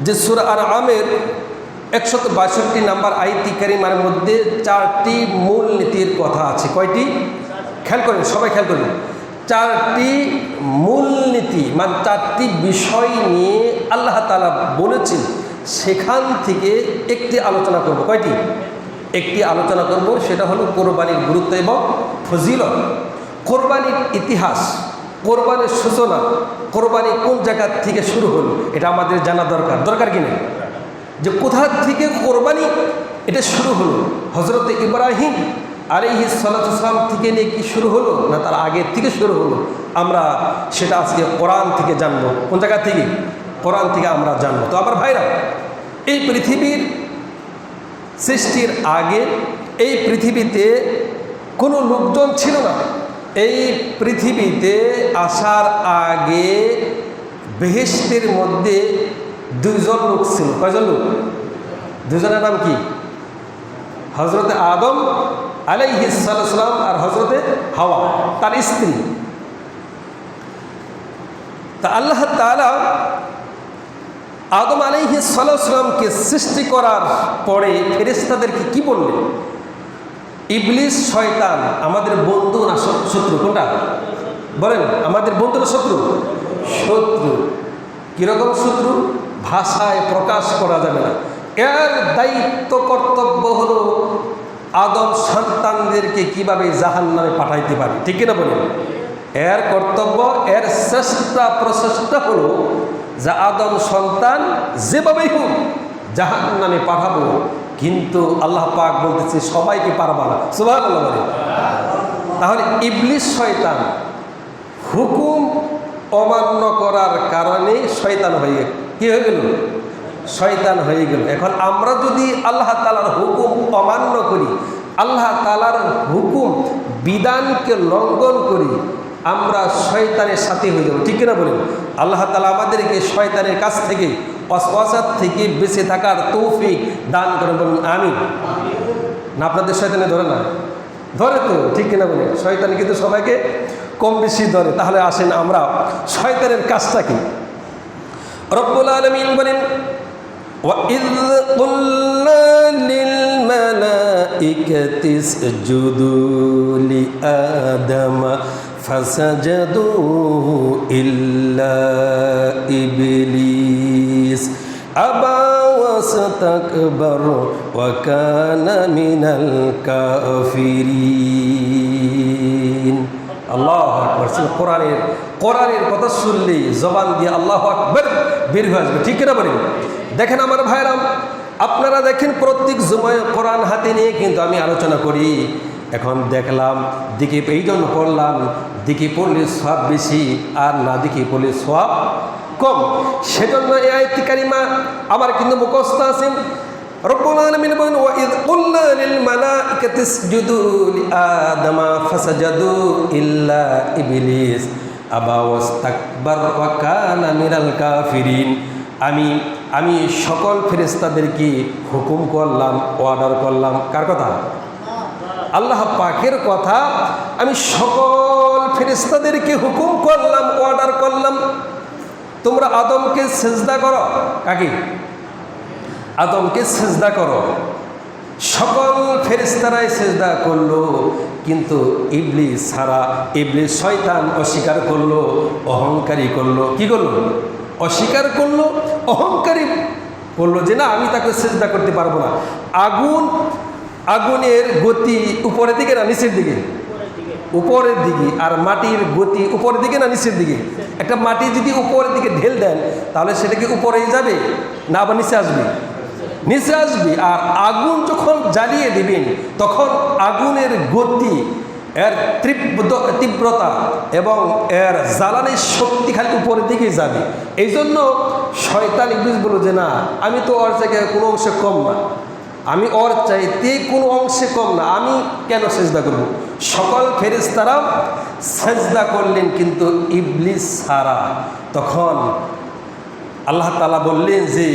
যে সুরা আর আমের একশত বাষট্টি নাম্বার আইতি কারিমার মধ্যে চারটি মূল নীতির কথা আছে। কয়টি? খেয়াল করেন, সবাই খেয়াল করেন। চারটি মূলনীতি মানে চারটি বিষয় নিয়ে আল্লাহ তালা বলেছেন, সেখান থেকে একটি আলোচনা করব। কয়টি? একটি আলোচনা করব, সেটা হলো কোরবানির গুরুত্ব এবং ফজিলত। কোরবানির ইতিহাস কোরবানির সূচনা, কোরবানি কোন জায়গা থেকে শুরু হলো, এটা আমাদের জানা দরকার। দরকার কিনা যে কোথা থেকে কোরবানি এটা শুরু হলো? হজরত ইব্রাহিম আলিহি সালাতাম থেকে নিয়ে কি শুরু হলো, না তার আগের থেকে শুরু হলো? আমরা সেটা আজকে কোরআন থেকে জানব। কোন জায়গা থেকে? কোরআন থেকে আমরা জানব। তো আমার ভাইরা, এই পৃথিবীর সৃষ্টির আগে এই পৃথিবীতে কোনো লোকজন ছিল না। এই পৃথিবীতে আসার আগে বেহেস্তের মধ্যে দুইজন লোক ছিল। কয়জন লোক? দুজনের নাম কি? হজরতে আদম আলাইহিসালাম আর হজরতে হাওয়া, তার স্ত্রী। তা আল্লাহ তালা আদম আলাইহি সালামকে সৃষ্টি করার পরে ফেরেস্তাদেরকে কি বললেন? ইবলিস, শয়তান, আমাদের বন্ধু না শত্রু, কোনটা? বলেন, আমাদের বন্ধু না শত্রু? শত্রু। কীরকম শত্রু? ভাষায় প্রকাশ করা যাবে না। এর দায়িত্ব, কর্তব্য হলো আদম সন্তানদেরকে কীভাবে জাহান নামে পাঠাইতে পারে। ঠিক কিনা বলেন? এর কর্তব্য, এর চেষ্টা, প্রচেষ্টা হলো যে আদম সন্তান যেভাবেই হোক জাহান নামে পাঠাবো, কিন্তু আল্লাহ পাক বলতেছে সবাইকে পারবা না। সুভাগ বলে। তাহলে ইবলিশ শয়তান হুকুম অমান্য করার কারণে শয়তান হয়ে গেল। কী হয়ে গেল? শয়তান হয়ে গেল। এখন আমরা যদি আল্লাহ তালার হুকুম অমান্য করি, আল্লাহ তালার হুকুম বিধানকে লঙ্ঘন করি, আমরা শয়তানের সাথে হয়ে যাব। ঠিক কিনা বলেন? আল্লাহ তালা আমাদেরকে শয়তানের কাছ থেকে অসওয়াসার থেকে বেঁচে থাকার তৌফিক দান করে বলুন আমি না আপনাদের শয়তানে ধরে না ধরে তো ঠিক কিনা বলে শয়তান কিন্তু সবাইকে কম বেশি ধরে তাহলে আসেন আমরা শয়তানের কাজটা কি রব্বুল আলমিন বলেন وإذ قلنا للملائكة اسجدوا لآدم فسجدوا إلا إبليس أبى واستكبر وكان من الكافرين আল্লাহ আকবর কোরআনের কোরআনের কথা শুনলেই জবান দিয়ে আল্লাহ আকবর বের হয়ে আসবে ঠিক কিনা বলেন দেখেন আমার ভাইরাম আপনারা দেখেন প্রত্যেক সময় কোরআন হাতে নিয়ে কিন্তু আমি আলোচনা করি এখন দেখলাম দিকে এই জন্য পড়লাম দিকে পড়লে সব বেশি আর না দিকে পড়লে সব কম। সেজন্য এই আয়তি কারিমা আমার কিন্তু মুখস্থ আছেন ইল্লা আমি আমি সকল ফেরেশতাদেরকে হুকুম করলাম, অর্ডার করলাম। কার কথা? আল্লাহ পাকের কথা। আমি সকল ফেরেশতাদেরকে হুকুম করলাম, অর্ডার করলাম। তোমরা আদমকে সেজদা করো। কাকে? আদমকে সেজদা করো। সকল ফেরিস্তারাই সেজদা করল, কিন্তু ইবলি সারা ইবলি শয়তান অস্বীকার করল, অহংকারী করল। কি করল? অস্বীকার করল, অহংকারী করল যে, না, আমি তাকে সেজদা করতে পারব না। আগুন, আগুনের গতি উপরের দিকে না, নিচের দিকে? উপরের দিকে আর মাটির গতি উপরের দিকে না নিচের দিকে? একটা মাটি যদি উপরের দিকে ঢেল দেন, তাহলে সেটা কি উপরেই যাবে না আবার নিচে আসবে? নিচে আসবে। আর আগুন যখন জ্বালিয়ে দিবেন, তখন আগুনের গতি, এর তীব্র তীব্রতা এবং এর জ্বালানির শক্তি খালি উপরের দিকেই যাবে। এই জন্য শয়তান ইংলিশ বলো যে, না, আমি তো ওর জায়গায় কোনো অংশে কম না। আমি ওর চাইতে কোনো অংশে কম না। আমি কেন সেজদা করব? সকল ফেরিস্তারা সেজদা করলেন কিন্তু ইবলিস সারা তখন আল্লাহ তালা বললেন যে,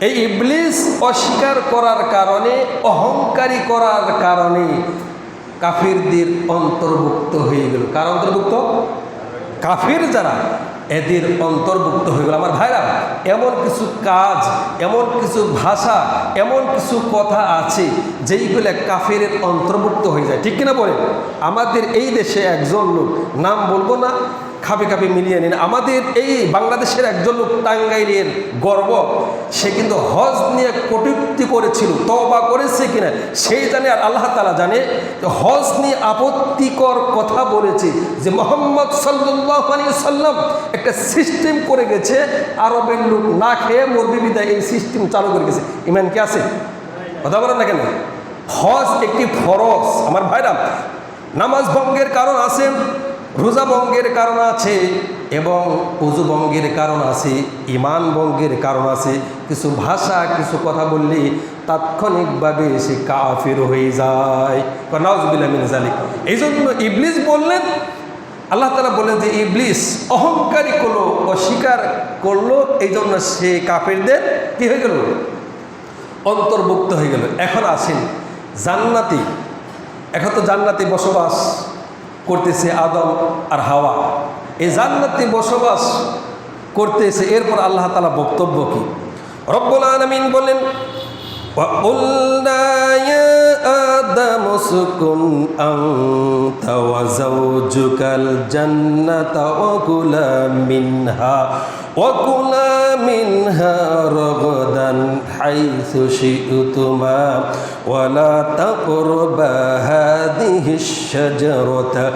এই ইবলিস অস্বীকার করার কারণে, অহংকারী করার কারণে কাফিরদের অন্তর্ভুক্ত হয়ে গেল। কার অন্তর্ভুক্ত? কাফির যারা, এদের অন্তর্ভুক্ত হয়ে গেল। আমার ভাইরা এমন কিছু কাজ, এমন কিছু ভাষা, এমন কিছু কথা আছে যেইগুলো কাফের অন্তর্ভুক্ত হয়ে যায়। ঠিক কিনা বলে আমাদের এই দেশে একজন লোক, নাম বলব না খাপে খাপে মিলিয়ে নিন। আমাদের এই বাংলাদেশের একজন লোক টাঙ্গাইলের গর্ব, সে কিন্তু হজ নিয়ে কটুক্তি করেছিল তবা করেছে কিনা সেই জানে আর আল্লাহ তালা জানে। হজ নিয়ে আপত্তিকর কথা বলেছে যে মোহাম্মদ সাল্লাহ আলী সাল্লাম একটা সিস্টেম করে গেছে, আরবের লোক না খেয়ে মরবি এই সিস্টেম চালু করে গেছে। ইমান কি আছে? কথা বলেন না কেন? হজ একটি ফরজ। আমার ভাইরা, নামাজ ভঙ্গের কারণ আছে রোজা ভঙ্গের কারণ আছে এবং উজু ভঙ্গের কারণ আছে ইমান ভঙ্গের কারণ আছে। কিছু ভাষা, কিছু কথা বললে তাৎক্ষণিকভাবে সে কাফির হয়ে যায়। নাউজবিল্লামিন জালিক এই জন্য ইবলিস বললেন, আল্লাহ তালা বললেন যে ইবলিস অহংকারী করল, অস্বীকার করল এই জন্য সে কাফেরদের কি হয়ে গেল? অন্তর্ভুক্ত হয়ে গেল। এখন আসেন জান্নাতি। এখন তো জান্নাতি বসবাস করতেছে আদম আর হাওয়া এই জান্নাতি বসবাস করতেছে এরপর আল্লাহ তালা বক্তব্য কি রব্বুল আলমিন বলেন وقلنا يا آدم اسكن أنت وزوجك الجنة وكلا منها وكلا منها رغدا حيث شئتما ولا تقربا هذه الشجرة